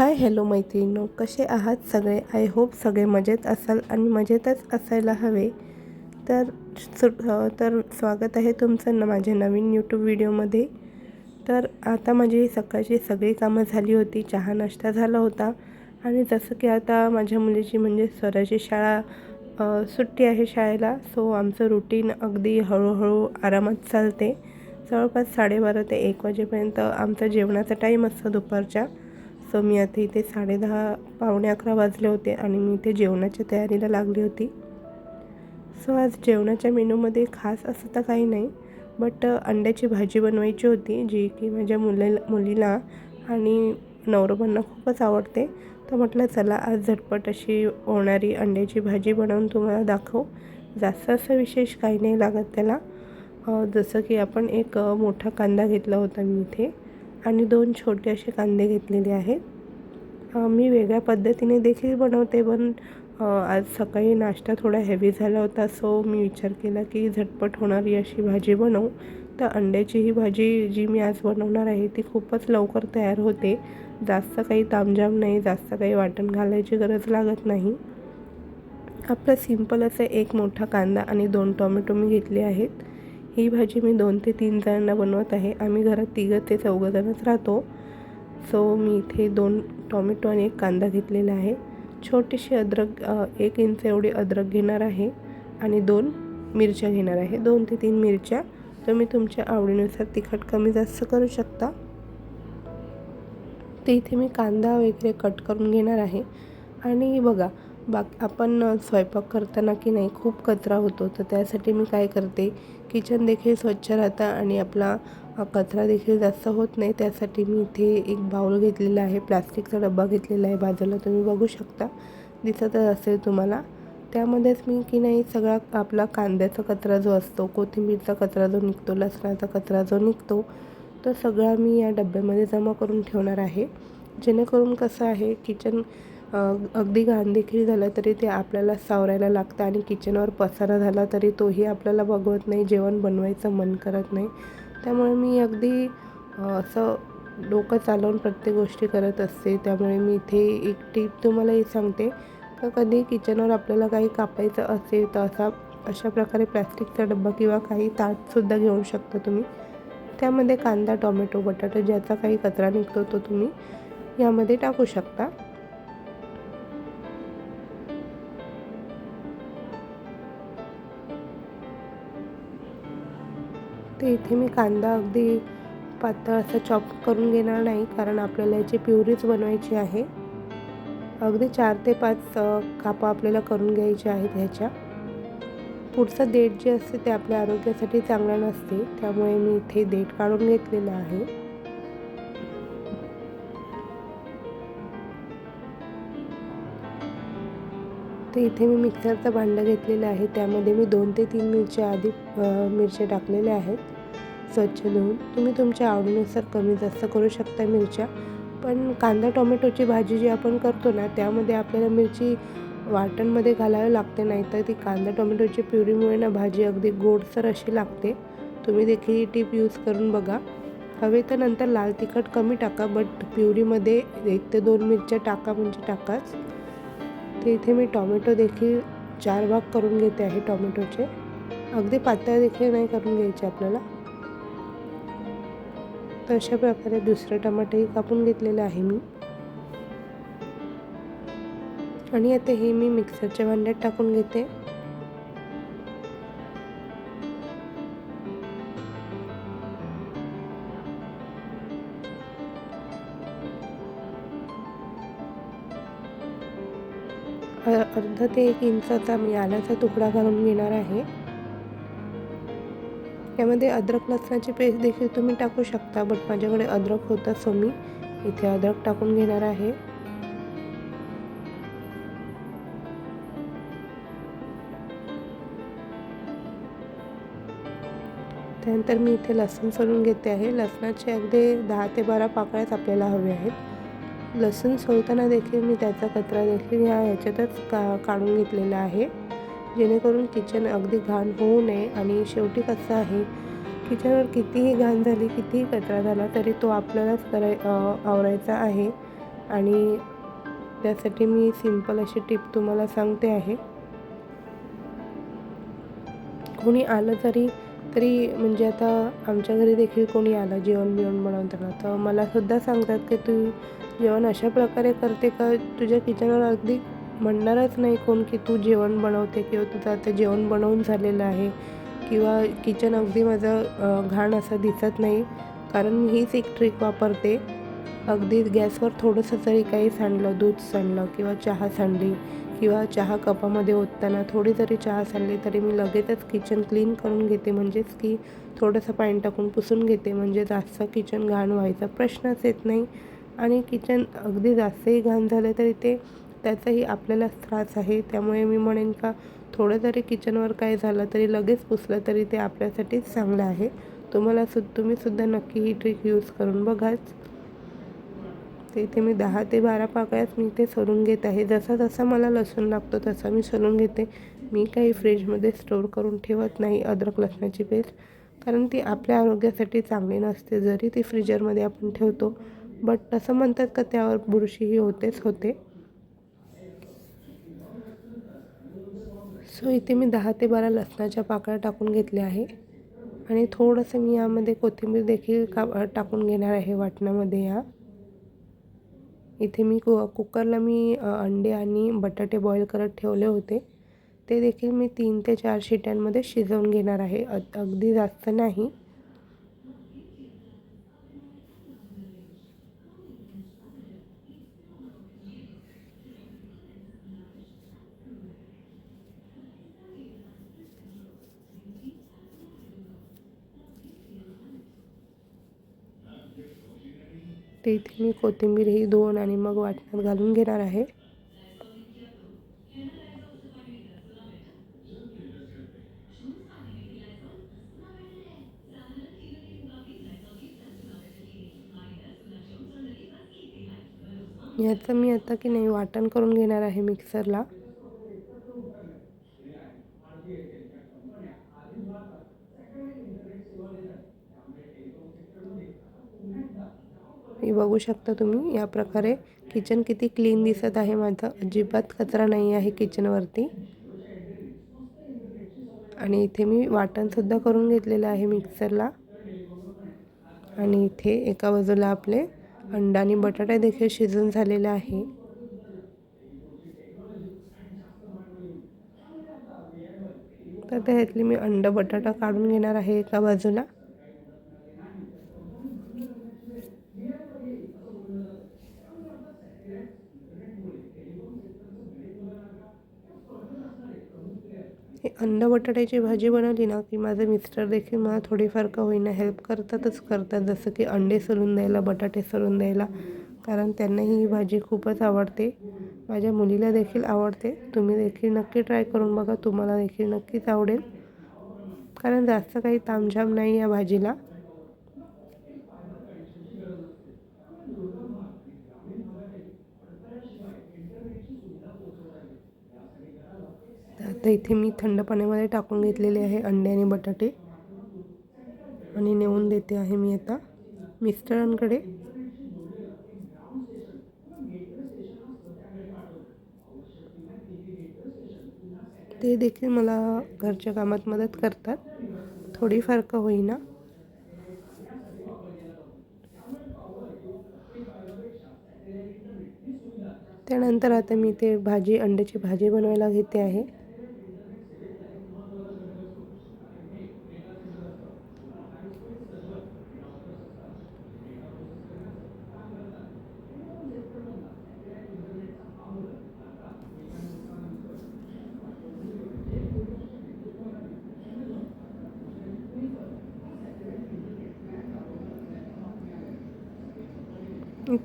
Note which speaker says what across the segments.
Speaker 1: Hi hello मैत्रिणींनो कसे आहात सगळे? आय होप सगळे मजेत असाल आणि मजेतच असायला हवे. तर सु तर स्वागत आहे तुमचं न माझ्या नवीन यूट्यूब व्हिडिओमध्ये. तर आता माझी सकाळची सगळी कामं झाली होती चहा नाश्ता झाला होता. आणि जसं की आता माझ्या मुलीची म्हणजे स्वराची शाळा सुट्टी आहे शाळेला सो आमचं रुटीन अगदी हळूहळू आरामात चालते. जवळपास साडेबारा ते एक वाजेपर्यंत आमचा जेवणाचा टाईम असतो दुपारच्या. सो मी आता इथे साडेदहा पावणे अकरा वाजले होते आणि मी इथे जेवणाच्या तयारीला लागली होती. सो आज जेवणाच्या मेनूमध्ये खास असं तर काही नाही बट अंड्याची भाजी बनवायची होती जी की माझ्या मुलीला मुलीला आणि नवरोबांना खूपच आवडते. तर म्हटलं चला आज झटपट अशी होणारी अंड्याची भाजी बनवून तुम्हाला दाखव. जास्त असं विशेष काही नाही लागत त्याला. जसं की आपण एक मोठा कांदा घेतला होता मी इथे. आणि दोन छोटे असे कांदे घेतलेले आहेत. मी वेगळ्या पद्धतीने देखील बनवते पण आज सकाळी नाश्ता थोडा हेवी झाला होता सो मी विचार केला की झटपट होणारी अशी भाजी बनवू. तर अंड्याची ही भाजी जी मी आज बनवणार आहे ती खूपच लवकर तयार होते. जास्त काही तामझाम नाही जास्त काही वाटण घालायची गरज लागत नाही. आपलं सिंपल असं एक मोठा कांदा आणि दोन टोमॅटो मी घेतले आहेत. ही भाजी मी दोन ते तीन जणांना बनवत आहे. आम्ही घरात तिघं ते चौघंजणच राहतो. सो मी इथे दोन टोमॅटो आणि एक कांदा घेतलेला आहे. छोटीशी अद्रक एक इंच एवढी अद्रक घेणार आहे आणि दोन मिरच्या घेणार आहे. दोन ते तीन मिरच्या. तुम्ही तुमच्या आवडीनुसार तिखट कमी जास्त करू शकता. ते इथे मी कांदा वगैरे कट करून घेणार आहे. आणि बघा बाक आपण स्वयंपाक करताना की नाही खूप कचरा होतो. तर त्यासाठी मी काय करते किचन देखील स्वच्छ राहतं आणि आपला कचरा देखील जास्त होत नाही. त्यासाठी मी इथे एक बाऊल घेतलेला आहे. प्लास्टिकचा डब्बा घेतलेला आहे. बाजूला तुम्ही बघू शकता. दिसतच असेल तुम्हाला. त्यामध्येच मी की नाही सगळा आपला कांद्याचा कचरा जो असतो कोथिंबीरचा कचरा जो निघतो लसणाचा कचरा जो निघतो तो सगळा मी या डब्यामध्ये जमा करून ठेवणार आहे. जेणेकरून कसं आहे किचन अगदी घाण देखील झालं तरी ते आपल्याला सावरायला लागतं आणि किचनवर पसारा झाला तरी तोही आपल्याला बघवत नाही जेवण बनवायचं मन करत नाही. त्यामुळे मी अगदी असं डोकं चालवून प्रत्येक गोष्टी करत असते. त्यामुळे मी इथे एक टीप तुम्हालाही सांगते का कधी किचनवर आपल्याला काही कापायचं असेल तर असा अशा प्रकारे प्लॅस्टिकचा डब्बा किंवा काही ताटसुद्धा घेऊ शकता तुम्ही. त्यामध्ये कांदा टोमॅटो बटाटा ज्याचा काही कचरा निघतो तो तुम्ही यामध्ये टाकू शकता. तर इथे मी कांदा अगदी पातळ असं चॉप करून घेणार नाही कारण आपल्याला याची प्युरीच बनवायची आहे. अगदी चार ते पाच कापं आपल्याला करून घ्यायची आहेत ह्याच्या. पुढचं देठ जे असते ते आपल्या आरोग्यासाठी चांगलं नसते त्यामुळे मी इथे देठ काढून घेतलेलं आहे. तर इथे मी मिक्सरचं भांडं घेतलेलं आहे. त्यामध्ये मी दोन ते तीन मिरच्या आधी मिरच्या टाकलेल्या आहेत. स्वच्छ धुवून. तुम्ही तुमच्या आवडीनुसार कमी जास्त करू शकता मिरच्या. पण कांदा टोमॅटोची भाजी जी आपण करतो ना त्यामध्ये आपल्याला मिरची वाटणमध्ये घालावी लागते नाहीतर ती कांदा टोमॅटोची प्युरीमुळे ना भाजी अगदी गोडसर अशी लागते. तुम्ही देखील ही टीप यूज करून बघा. हवे तर नंतर लाल तिखट कमी टाका बट प्युरीमध्ये एक ते दोन मिरच्या टाका म्हणजे टाकाच. ते इथे मी टॉमॅटो देखील चार भाग करून घेते आहे टॉमॅटोचे. अगदी पातळ देखील नाही करून घ्यायचे आपल्याला. तर अशा प्रकारे दुसरे टमाटेही कापून घेतलेलं आहे मी. आणि आता हे मी मिक्सरच्या भांड्यात टाकून घेते. अर्धा ते एक इंचाचा मी आल्याचा तुकडा घालून घेणार आहे. यामध्ये अद्रक लसणाची पेस्ट देखील तुम्ही टाकू शकता बट माझ्याकडे अद्रक होता सो मी इथे अद्रक टाकून घेणार आहे. त्यानंतर मी इथे लसूण सोलून घेते आहे. लसणाचे अगदी दहा ते बारा पाकळ्याच आपल्याला हवे आहेत. लसूण सोलताना देखील मी त्याचा कचरा देखील ह्या ह्याच्यातच का काढून घेतलेला आहे. जेणेकरून किचन अगदी घाण होऊ नये आणि शेवटी कसं आहे किचनवर कितीही घाण झाली कितीही कचरा झाला तरी तो आपल्यालाच कराय आवरायचा आहे. आणि त्यासाठी मी सिंपल अशी टिप तुम्हाला सांगते आहे. कोणी आलं तरी तरी म्हणजे आता आमच्या घरी देखील कोणी आलं जेवण बिवण बनवताना. तर मलासुद्धा सांगतात की तू जेवण अशा प्रकारे करते का? तुझ्या किचनवर अगदी म्हणणारच नाही कोण की तू जेवण बनवते किंवा तुझं आता जेवण बनवून झालेलं आहे किंवा किचन अगदी माझं घाण असं दिसत नाही. कारण मी हीच एक ट्रिक वापरते. अगदी गॅसवर थोडंसं जरी काही सांडलं दूध सांडलं किंवा चहा सांडली किंवा चहा कपामध्ये ओतताना थोडी जरी चहा सांडली तरी मी लगेचच किचन क्लीन करून घेते. म्हणजेच की थोडंसं पाणी टाकून पुसून घेते. म्हणजे जास्त किचन घाण व्हायचा प्रश्नच येत नाही. आणि किचन अगदी जास्तही घाण झालं तरी ते त्याचाही आपल्यालाच त्रास आहे. त्यामुळे मी म्हणेन का थोडं जरी किचनवर काय झालं तरी लगेच पुसलं तरी ते आपल्यासाठीच चांगलं आहे. तुम्हाला सु तुम्हीसुद्धा नक्की ही ट्रिक यूज करून बघाच. ते इथे मी दहा ते बारा पाकळ्यात मी ते सोलून घेत आहे. जसा जसा मला लसूण लागतो तसा मी सोलून घेते. मी काही फ्रीजमध्ये स्टोअर करून ठेवत नाही अद्रक लसणाची पेस्ट कारण ती आपल्या आरोग्यासाठी चांगली नसते. जरी ती फ्रीजरमध्ये आपण ठेवतो बट तसं म्हणतात का त्यावर बुरशीही होतेच होते. सो इथे मी दहा ते बारा लसणाच्या पाकळ्या टाकून घेतल्या आहे. आणि थोडंसं मी यामध्ये कोथिंबीर देखील का टाकून घेणार आहे वाटणामध्ये या. इथे मी कु कुकरला मी अंडे आणि बटाटे बॉईल करत ठेवले होते. ते देखील मी तीन ते चार शिट्यांमध्ये शिजवून घेणार आहे. अगदी जास्त नाही. ते इथे मी कोथिंबीर ही दोन आणि मग वाटण्यात घालून घेणार आहे. याचं मी आता की नाही वाटण करून घेणार आहे मिक्सरला हे बघू शकता तुम्ही. या प्रकारे किचन किती क्लीन दिसत आहे माझं. अजिबात कचरा नाही आहे किचनवरती आणि इथे मी वाटणसुद्धा करून घेतलेलं आहे मिक्सरला आणि इथे एका बाजूला आपले अंडा आणि बटाटा देखील शिजून झालेला आहे. तर त्यातली मी अंड बटाटा काढून घेणार आहे एका बाजूला हे अंड बटाट्याची भाजी बनवली ना की माझे मिस्टर देखील मला थोडीफार का होईना हेल्प करतातच करतात जसं की अंडे सोलून द्यायला बटाटे सोलून द्यायला. कारण त्यांनाही ही भाजी खूपच आवडते. माझ्या मुलीला देखील आवडते. तुम्ही देखील नक्की ट्राय करून बघा. तुम्हाला देखील नक्कीच आवडेल. कारण जास्त काही तामझाम नाही या भाजीला. आता इथे मी थंड पाण्यामध्ये टाकून घेतलेले आहे अंडे आणि बटाटे. आणि नेऊन देते आहे मी आता मिस्टरांकडे. ते देखील मला घरच्या कामात मदत करतात. थोडीफार का होईना. त्यानंतर आता मी ते भाजी अंड्याची भाजी बनवायला घेते आहे.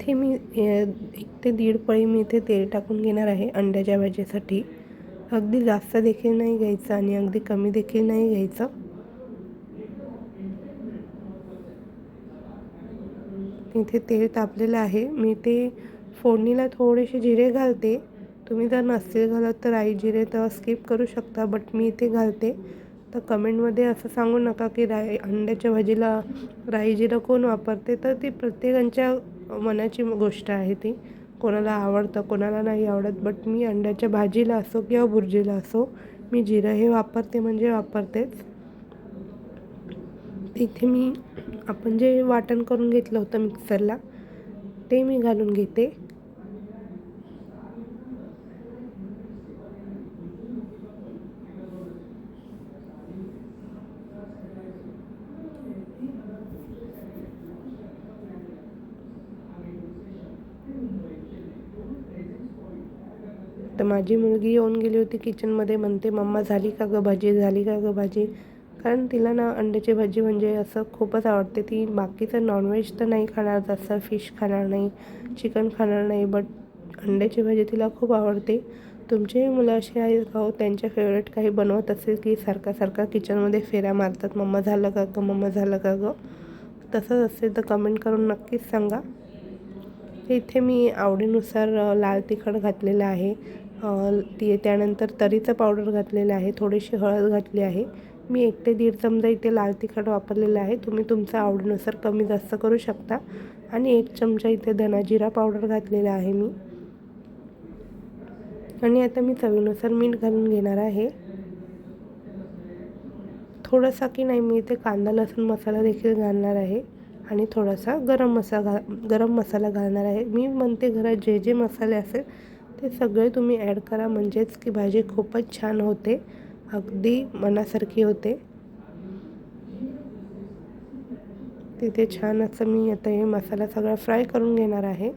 Speaker 1: इथे मी एक ते दीड पळी मी इथे तेल टाकून घेणार आहे अंड्याच्या भाजीसाठी. अगदी जास्त देखील नाही घ्यायचं आणि अगदी कमी देखील नाही घ्यायचं. इथे तेल तापलेलं आहे. मी ते फोडणीला थोडेसे जिरे घालते. तुम्ही जर नसतील घालत तर राई जिरे तर स्किप करू शकता बट मी इथे घालते. तर कमेंटमध्ये असं सांगू नका की राई अंड्याच्या भाजीला राई जिरं कोण वापरते? तर ते प्रत्येकांच्या मनाची गोष्ट आहे ती. कोणाला आवडतं कोणाला नाही आवडत बट मी अंड्याच्या भाजीला असो किंवा भुर्जीला असो मी जिरं हे वापरते म्हणजे वापरतेच. तिथे मी आपण जे वाटण करून घेतलं होतं मिक्सरला ते मी घालून घेते तर माझी मुलगी येऊन गेली होती किचनमध्ये म्हणते मम्मा झाली का गं भाजी? झाली का गं भाजी? कारण तिला ना अंड्याची भाजी म्हणजे असं खूपच आवडते. ती बाकीचं नॉनव्हेज तर नाही खाणार जास्त फिश खाणार नाही चिकन खाणार नाही बट अंड्याची भाजी तिला खूप आवडते. तुमचेही मुलं असे आहेत का हो? त्यांच्या फेवरेट काही बनवत असेल की सारखा सारखा किचनमध्ये फेऱ्या मारतात मम्मा झालं का गं? मम्मा झालं का गं? तसंच असेल तर कमेंट करून नक्कीच सांगा. इथे मी आवडीनुसार लाल तिखट घातलेलं आहे. ती त्यानंतर तरीचं पावडर घातलेलं आहे थोडीशी हळद घातली आहे. मी एक ते दीड चमचा इथे लाल तिखट वापरलेलं आहे. तुम्ही तुमच्या आवडीनुसार कमी जास्त करू शकता. आणि एक चमचा इथे धनाजिरा पावडर घातलेला आहे मी. आणि आता मी चवीनुसार मीठ घालून घेणार आहे. थोडासा की नाही मी इथे कांदा लसूण मसाला देखील घालणार आहे. आणि थोडासा गरम मसाला गरम मसाला घालणार आहे. मी म्हणते घरात जे जे मसाले असेल ते सगळे तुम्ही ॲड करा. म्हणजेच की भाजी खूपच छान होते. अगदी मनासारखी होते. तिथे छान असं मी आता हे मसाला सगळा फ्राय करून घेणार आहे.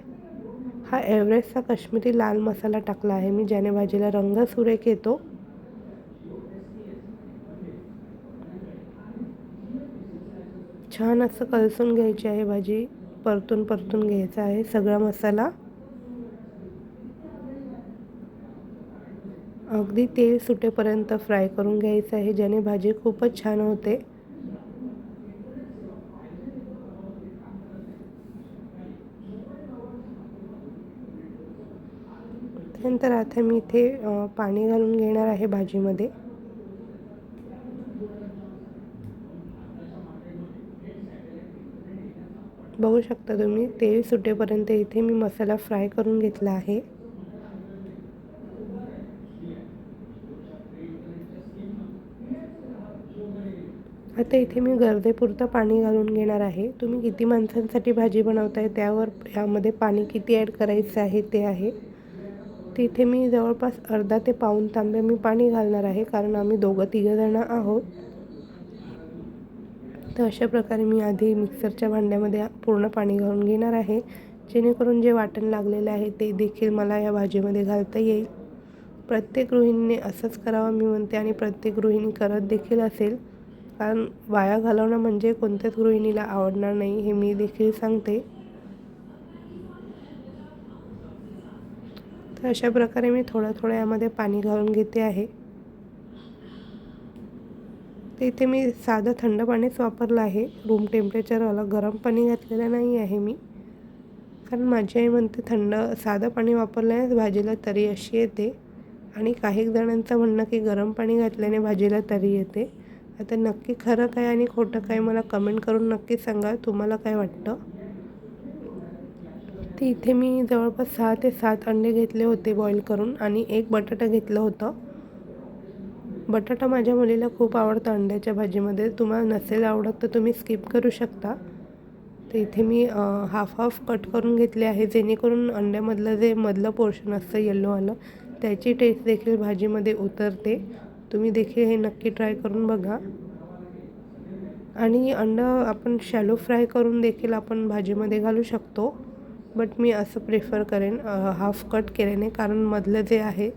Speaker 1: हा एव्हरेस्टचा काश्मीरी लाल मसाला टाकला आहे. मी ज्याने भाजीला रंग सुरेख येतो. छान असं कलसून घ्यायची आहे भाजी. परतून परतून घ्यायचा आहे सगळा मसाला. अगदी तेल सुटेपर्यंत फ्राय करून घ्यायचं आहे. ज्याने भाजी खूपच छान होते. त्यानंतर आता मी इथे पाणी घालून घेणार आहे भाजीमध्ये. बघू शकता तुम्ही तेल सुटेपर्यंत इथे मी मसाला फ्राय करून घेतला आहे. आता इथे मी गरजेपुरतं पाणी घालून घेणार आहे. तुम्ही किती माणसांसाठी भाजी बनवताय त्यावर यामध्ये पाणी किती ॲड करायचं आहे ते आहे. तिथे मी जवळपास अर्धा ते पाऊन तांबे मी पाणी घालणार आहे कारण आम्ही दोघं तिघंजणं आहोत. तर अशा प्रकारे मी आधी मिक्सरच्या भांड्यामध्ये पूर्ण पाणी घालून घेणार आहे. जेणेकरून जे वाटण लागलेलं आहे ते देखील मला या भाजीमध्ये घालता येईल. प्रत्येक गृहिणीने असंच करावं मी म्हणते आणि प्रत्येक गृहिणी करत देखील असेल. कारण वाया घालवणं म्हणजे कोणत्याच गृहिणीला आवडणार नाही हे मी देखील सांगते. तर अशा प्रकारे मी थोडं थोडं यामध्ये पाणी घालून घेते आहे. तर इथे मी साधं थंड पाणीच वापरलं आहे. रूम टेम्परेचरवाला गरम पाणी घातलेलं नाही आहे मी. कारण माझी आई म्हणते थंड साधं पाणी वापरल्यानेच भाजीला तरी अशी येते. आणि काही जणांचं म्हणणं की गरम पाणी घातल्याने भाजीला तरी येते. आता नक्की खरं काय आणि खोटं काय मला कमेंट करून नक्की सांगा. तुम्हाला काय वाटतं? ते इथे मी जवळपास सहा ते सात अंडे घेतले होते बॉईल करून आणि एक बटाटा घेतलं होतं. बटाटा माझ्या मुलीला खूप आवडतं अंड्याच्या भाजीमध्ये. तुम्हाला नसेल आवडत तर तुम्ही स्किप करू शकता. तर इथे मी हाफ हाफ कट करून घेतले आहे. जेणेकरून अंड्यामधलं जे मधलं पोर्शन असतं येल्लोवालं त्याची टेस्ट देखील भाजीमध्ये उतरते. तुम्ही देखील हे नक्की ट्राय करून बघा. आणि अंडं आपण शॅलो फ्राय करून देखील आपण भाजीमध्ये घालू शकतो. बट मी असं प्रेफर करेन हाफ कट केल्याने कारण मधलं जे आहे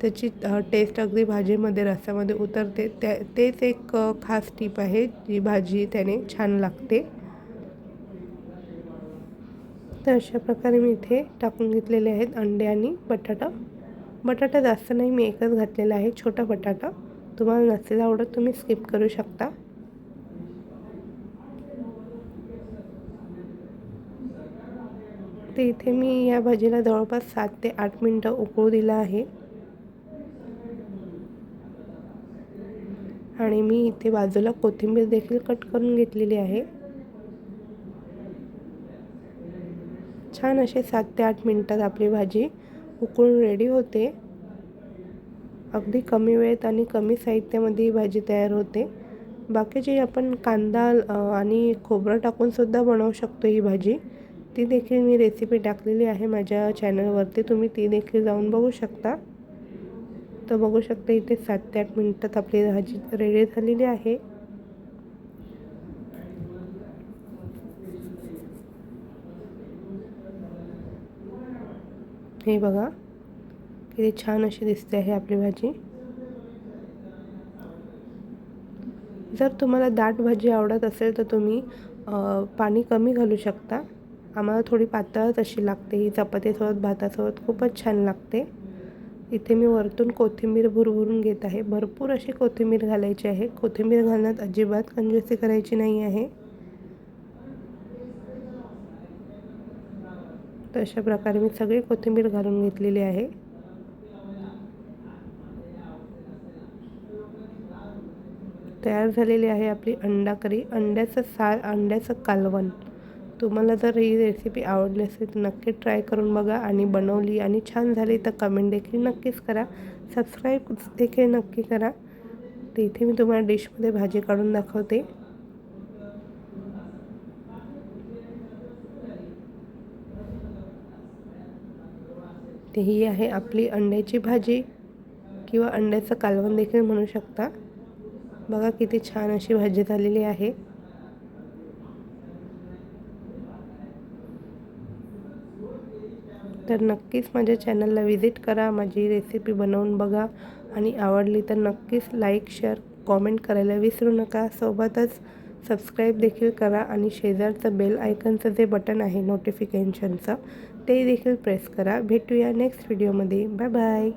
Speaker 1: त्याची टेस्ट अगदी भाजीमध्ये रस्त्यामध्ये उतरते. त्या तेच एक खास टीप आहे जी भाजी त्याने छान लागते. तर अशा प्रकारे मी इथे टाकून घेतलेले आहेत अंडे आणि बटाटा. बटाटा जास्त नाही मी एकच घातलेला आहे छोटा बटाटा. तुम्हाला नसेल आवडत तुम्ही स्किप करू शकता. ते इथे मी या भाजीला जवळपास सात ते आठ मिनटं उकळू दिलं आहे. आणि मी इथे बाजूला कोथिंबीर देखील कट करून घेतलेली आहे. छान असे सात ते आठ मिनटात आपली भाजी उकळून रेडी होते. अगदी कमी वेळेत आणि कमी साहित्यामध्ये ही भाजी तयार होते. बाकीची आपण कांदा आणि खोबरं टाकूनसुद्धा बनवू शकतो ही भाजी. ती देखील मी रेसिपी टाकलेली आहे माझ्या चॅनलवरती तुम्ही ती देखील जाऊन बघू शकता. तर बघू शकता इथे सात ते आठ मिनटात आपली भाजी रेडी झालेली आहे. हे बघा. किती छान अशी दिसते आहे आपली भाजी. जर तुम्हाला दाट भाजी आवडत असेल तर तुम्ही पाणी कमी घालू शकता. आम्हाला थोडी पातळच अशी लागते. ही चपातीसोबत भातासोबत खूपच छान लागते. इथे मी वरतून कोथिंबीर भुरभुरून घेत आहे. भरपूर अशी कोथिंबीर घालायची आहे. कोथिंबीर घालण्यात अजिबात कंजूसी करायची नाही आहे. तर अशा प्रकारे मी सगळी कोथिंबीर घालून घेतलेली आहे. तयार झालेली आहे आपली अंडा करी. अंड्याचं साल अंड्याचं कालवण. तुम्हाला जर ही रेसिपी आवडली असेल तर नक्की ट्राय करून बघा आणि बनवली आणि छान झाली तर कमेंट देखील नक्कीच करा. सबस्क्राईब देखील नक्की करा. तर इथे मी तुम्हाला डिशमध्ये भाजी काढून दाखवते. इथे ही आहे आपली अंड्याची भाजी किंवा अंड्याचं कालवण देखील म्हणू शकता. बघा किती छान अशी भाजी झालेली आहे. तर नक्कीच माझ्या चॅनलला व्हिजिट करा माझी रेसिपी बनवून बघा आणि आवडली तर नक्कीच लाईक शेअर कॉमेंट करायला विसरू नका. सोबतच सबस्क्राईब देखील करा आणि शेजारचं बेल आयकनचं जे बटन आहे नोटिफिकेशनचं ते देखील प्रेस करा. भेटूया नेक्स्ट व्हिडिओमध्ये बाय बाय